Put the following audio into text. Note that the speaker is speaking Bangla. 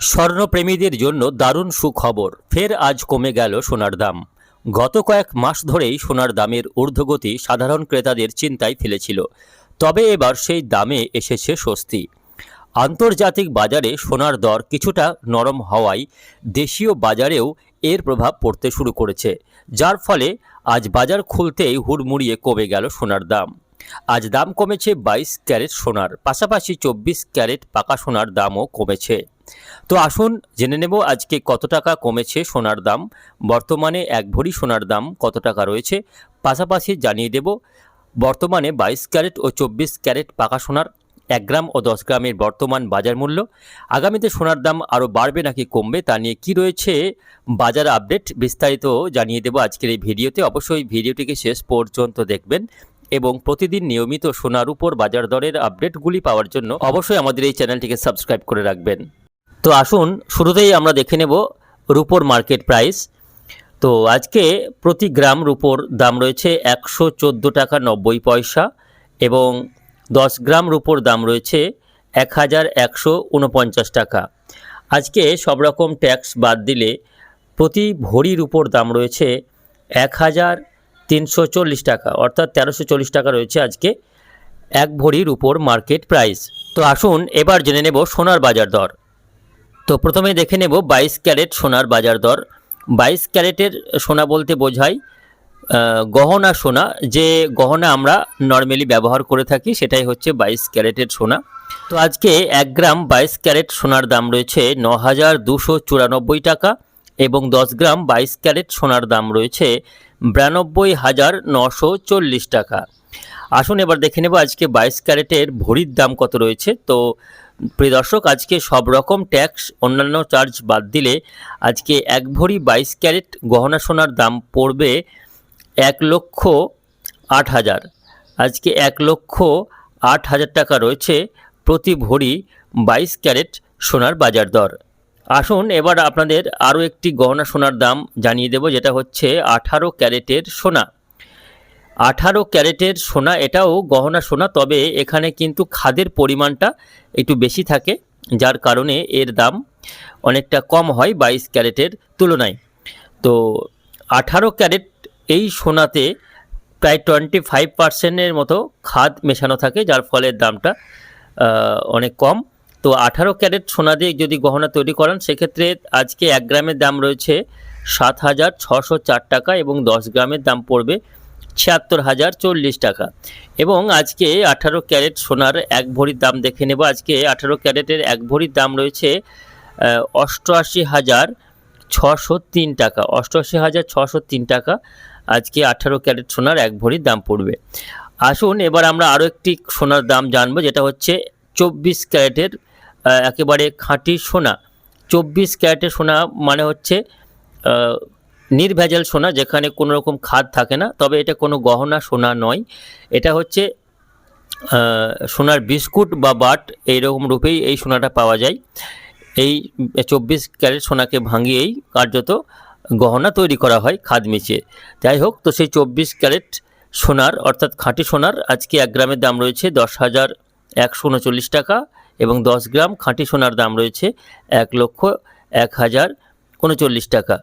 স্বর্ণপ্রেমীদের জন্য দারুণ সুখবর। ফের আজ কমে গেল সোনার দাম। গত কয়েক মাস ধরেই সোনার দামের ঊর্ধ্বগতি সাধারণ ক্রেতাদের চিন্তায় ফেলেছিল। তবে এবার সেই দামে এসেছে স্বস্তি। আন্তর্জাতিক বাজারে সোনার দর কিছুটা নরম হওয়ায় দেশীয় বাজারেও এর প্রভাব পড়তে শুরু করেছে, যার ফলে আজ বাজার খুলতেই হুড়মুড়িয়ে কমে গেল সোনার দাম। আজ দাম কমেছে বাইশ ক্যারেট সোনার, পাশাপাশি চব্বিশ ক্যারেট পাকা সোনার দামও কমেছে। তো আসুন জেনে নেব আজকে কত টাকা কমেছে সোনার দাম। বর্তমানে এক ভরি সোনার দাম কত টাকা রয়েছে? পাশাপাশি জানিয়ে দেব, বর্তমানে বাইশ ক্যারেট ও চব্বিশ ক্যারেট পাকা সোনার এক গ্রাম ও দশ গ্রামের বর্তমান বাজার মূল্য। আগামীতে সোনার দাম আরও বাড়বে নাকি কমবে তা নিয়ে কী রয়েছে বাজার আপডেট বিস্তারিত জানিয়ে দেব আজকের এই ভিডিওতে। অবশ্যই ভিডিওটিকে শেষ পর্যন্ত দেখবেন এবং প্রতিদিন নিয়মিত সোনার উপর বাজার দরের আপডেটগুলি পাওয়ার জন্য অবশ্যই আমাদের এই চ্যানেলটিকে সাবস্ক্রাইব করে রাখবেন। তো আসুন, শুরুতেই আমরা দেখে নেব রুপোর মার্কেট প্রাইস। তো আজকে প্রতি গ্রাম রুপোর দাম রয়েছে একশো চোদ্দ টাকা নব্বই পয়সা এবং দশ গ্রাম রুপোর দাম রয়েছে এক হাজার একশো উনপঞ্চাশ টাকা। আজকে সব রকম ট্যাক্স বাদ দিলে প্রতি ভরির উপর দাম রয়েছে এক হাজার তিনশো চল্লিশ টাকা, অর্থাৎ তেরোশো চল্লিশ টাকা রয়েছে আজকে এক ভরির উপর মার্কেট প্রাইস। তো আসুন, এবার জেনে নেব সোনার বাজার দর। তো প্রথমে দেখে নেব বাইশ ক্যারেট সোনার বাজার দর। বাইশ ক্যারেটের সোনা বলতে বোঝায় গহনা সোনা। যে গহনা আমরা নর্মালি ব্যবহার করে থাকি, সেটাই হচ্ছে বাইশ ক্যারেটের সোনা। তো আজকে এক গ্রাম বাইশ ক্যারেট সোনার দাম রয়েছে ন হাজার দুশো চুরানব্বই টাকা এবং দশ গ্রাম বাইশ ক্যারেট সোনার দাম রয়েছে বিরানব্বই হাজার নশো চল্লিশ টাকা। আসুন এবার দেখে নেব আজকে বাইশ ক্যারেটের ভরির দাম কত রয়েছে। তো প্রিয় দর্শক, আজকে সব রকম ট্যাক্স, অন্যান্য চার্জ বাদ দিলে আজকে এক ভরি বাইশ ক্যারেট গহনা সোনার দাম পড়বে এক লক্ষ আট হাজার। আজকে এক লক্ষ আট হাজার টাকা রয়েছে প্রতি ভরি বাইশ ক্যারেট সোনার বাজার দর। আসুন এবার আপনাদের আরও একটি গহনা সোনার দাম জানিয়ে দেব, যেটা হচ্ছে আঠারো ক্যারেটের সোনা। আঠারো ক্যারেটের সোনা, এটাও গহনা সোনা, তবে এখানে কিন্তু খাদের পরিমাণটা একটু বেশি থাকে, যার কারণে এর দাম অনেকটা কম হয় বাইশ ক্যারেটের তুলনায়। তো আঠারো ক্যারেট এই সোনাতে প্রায় টোয়েন্টি ফাইভ পার্সেন্টের মতো খাদ মেশানো থাকে, যার ফলে দামটা অনেক কম। তো আঠারো ক্যারেট সোনা দিয়ে যদি গহনা তৈরি করান, সেক্ষেত্রে আজকে এক গ্রামের দাম রয়েছে সাত হাজার ছশো চার টাকা এবং দশ গ্রামের দাম পড়বে ছিয়াত্তর হাজার চল্লিশ টাকা। এবং আজকে আঠারো ক্যারেট সোনার এক ভরির দাম দেখে নেব। আজকে আঠারো ক্যারেটের এক ভরির দাম রয়েছে অষ্টআশি হাজার ছশো তিন টাকা। অষ্টআশি হাজার ছশো তিন টাকা আজকে আঠারো ক্যারেট সোনার এক ভরির দাম পড়বে। আসুন এবার আমরা আরও একটি সোনার দাম জানব, যেটা হচ্ছে চব্বিশ ক্যারেটের একেবারে খাঁটি সোনা। চব্বিশ ক্যারেটের সোনা মানে হচ্ছে নির্ভেজাল সোনা যেখানে কোনো রকম খাদ থাকে না, তবে এটা কোনো গহনা সোনা নয়। এটা হচ্ছে সোনার বিস্কুট বা বাট এইরকম রূপেই এই সোনাটা পাওয়া যায়। এই চব্বিশ ক্যারেট সোনাকে ভাঙিয়েই কার্যত গহনা তৈরি করা হয় খাদ মিশিয়ে। যাই হোক, তো সেই চব্বিশ ক্যারেট সোনার, অর্থাৎ খাঁটি সোনার আজকে এক গ্রামের দাম রয়েছে দশ হাজার একশো উনচল্লিশ টাকা এবং দশ গ্রাম খাঁটি সোনার দাম রয়েছে এক লক্ষ এক হাজার উনচল্লিশ টাকা।